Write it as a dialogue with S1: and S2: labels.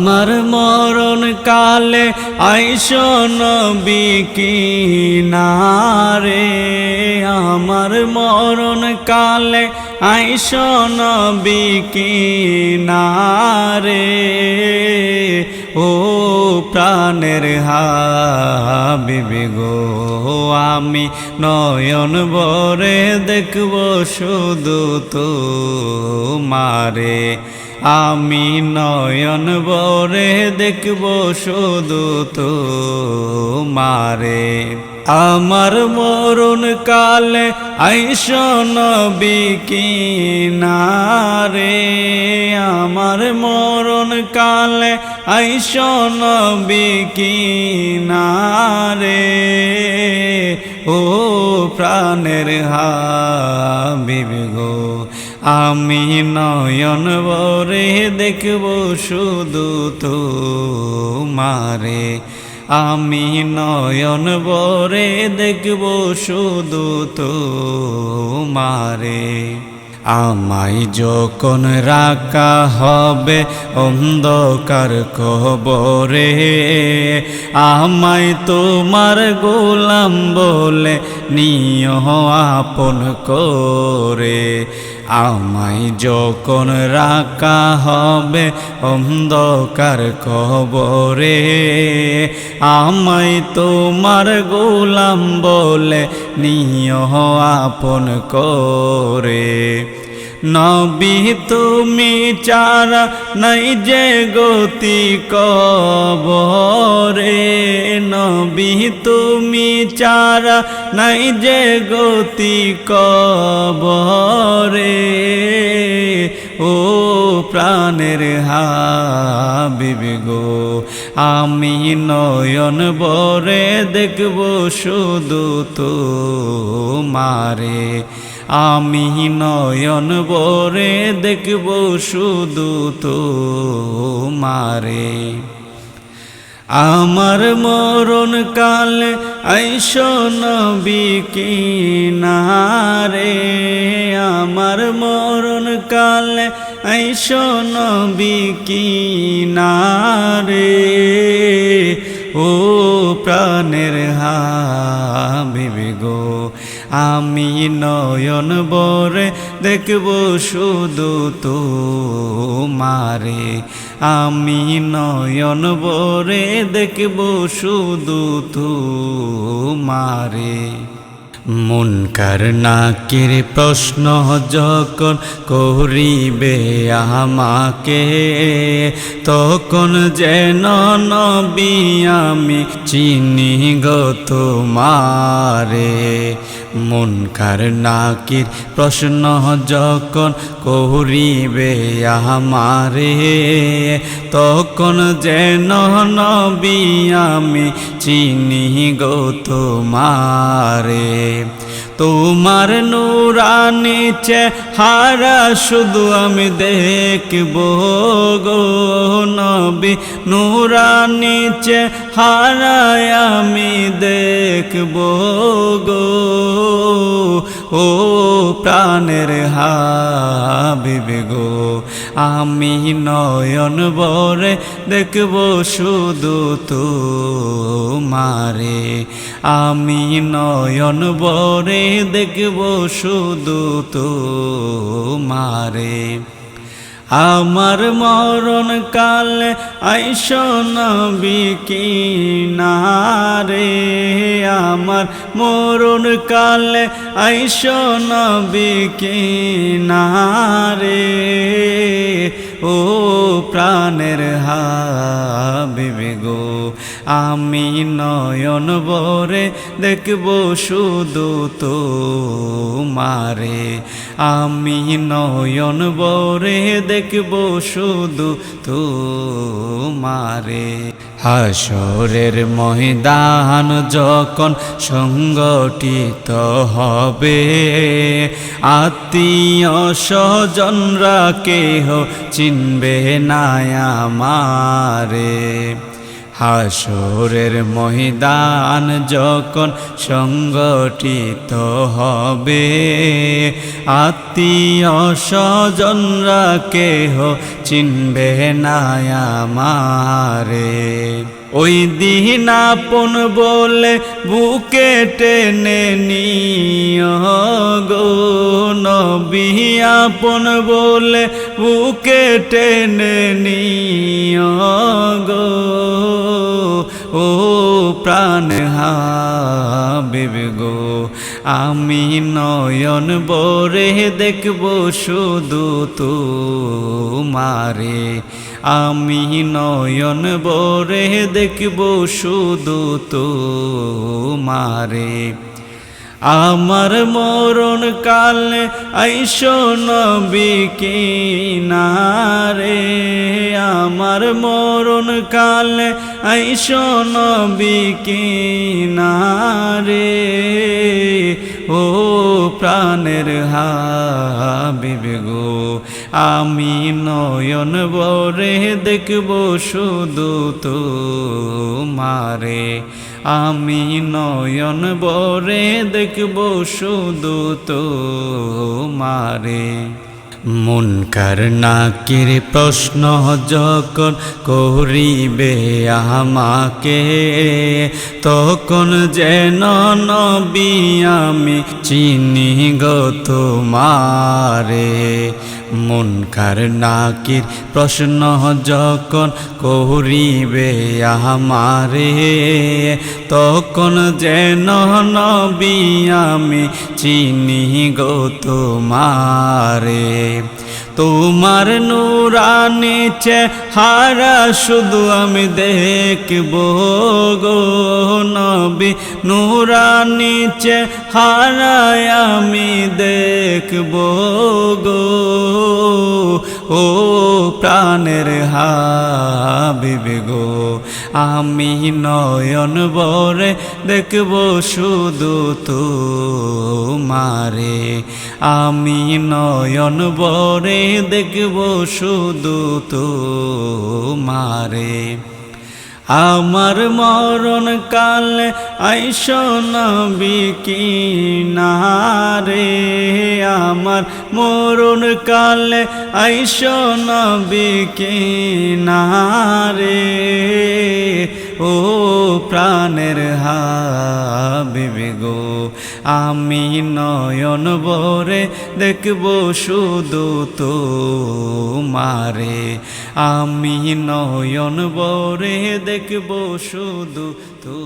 S1: আমার মরণ কালে আইস নবী কিনারে। আমার মরণ কালে আইস নবী কিনারে। ও প্রাণের হাবিবি গো, আমি নয়ন বরে দেখব শুধু তো মারে আমি নয়ন বরে দেখব শুধু তো মারে আমার মরণ কালে আইস নবী কিনারে। আমার মরণ কালে আইস নবী কিনারে। ও প্রাণের হাবিবি গো আমি নয়ন বরে দেখব শুধু তো মারে আমি নয়ন বরে দেখব শুধু তো মারে আমায় যখন রাখা হবে অন্ধকার কবরে, আমায় তোমার গোলাম বলে নিয় আপন করে। আমায় যখন রাখা হবে অন্ধকার কবরে আমায় তোমার গোলাম বলে নিয় আপন করে। নবী তুমি চারা নাই যে গতি কবরে। নবী তুমি চারা নাই যে গতি কবরে। ও প্রাণের হাবিবি গো, আমি নয়ন বরে দেখব শুধু তো মারে আমি নয়ন বরে দেখব শুধু তো মারে আমার মরণ কালে আইস নবী কিনারে। আমার মরণ কালে আইস নবী কিনারে। ও প্রাণের গো আমি নয়ন বরে দেখব শুধু তো মারে আমি নয়ন বরে দেখব শুধু তো মারে মুনকার নাকির প্রশ্ন যখন করিবে আমাকে, তখন যেন নবী আমি চিনি গো তোমারে। মুনকার নাকির প্রশ্ন যখন করিবে আমারে তখন যেন নবী আমি চিনি গো তোমারে। তোমার নূরানিচে হারা শুধু আমি দেখব গো নবী। নূরানিচে হারায় আমি দেখব গো ও প্রাণের হাবিবে গো, আমি নয়ন বরে দেখব শুধু তো মারে আমি নয়ন বরে দেখব শুধু তো মারে আমার মরণ কালে আইস নবী কিনারে। আমার মরণ কালে আইস নবী কিনারে। ও প্রাণের আমি নয়ন বরে দেখব শুধু তো মারে আমি নয়ন বরে দেখব শুধু তো মারে হাসরের ময়দান যখন সংগঠিত হবে, আত্মীয় স্বজনরা কেহ চিনবে না আমারে। হাসরের ময়দান যখন সংগঠিত হবে আত্মীয় স্বজনরা কেহ চিনবে না আমারে। ওই দিন আপন বলে বুকে টেনে নবী, আপন বলে বুকে টেনে গো। ও প্রাণ হাবিব গো আমি নয়ন বরে দেখব শুধু তোমারে। আমি নয়ন বরে দেখব শুধু তোমারে। আমার মরণ কালে আইসো নবী কিনারে। আমার মরণ কালে আইসো নবী কিনারে, ও প্রাণের হাবিব গো, আমি নয়ন বরে দেখব শুধু তো মারে আমি নয়ন বরে দেখব শুধু তো মারে মুনকার নাকির প্রশ্ন যখন করিবে আমাকে, তখন যেন নবী আমি চিনি গো তোমারে। মুনকার নাকির প্রশ্ন যখন করিবে আমারে, তখন যেন নবী আমি চিনি গো তোমারে। তোমার নূরানি হারা শুধু আমি দেখব গো নবী। নূরানি হারায় আমি দেখব গো ও প্রাণের হাবিব গো, আমি নয়ন বরে দেখব শুধু তো মারে আমি নয়ন বরে দেখব শুধু তো মারে আমার মরণ কালে আইস নবী কিনারে, আমার মরণ কালে আইস নবী কিনারে, ও প্রাণের হাবিব গো, আমি নয়ন বরে দেখব শুধু তো মারে আমি নয়ন বরে দেখব শুধু তো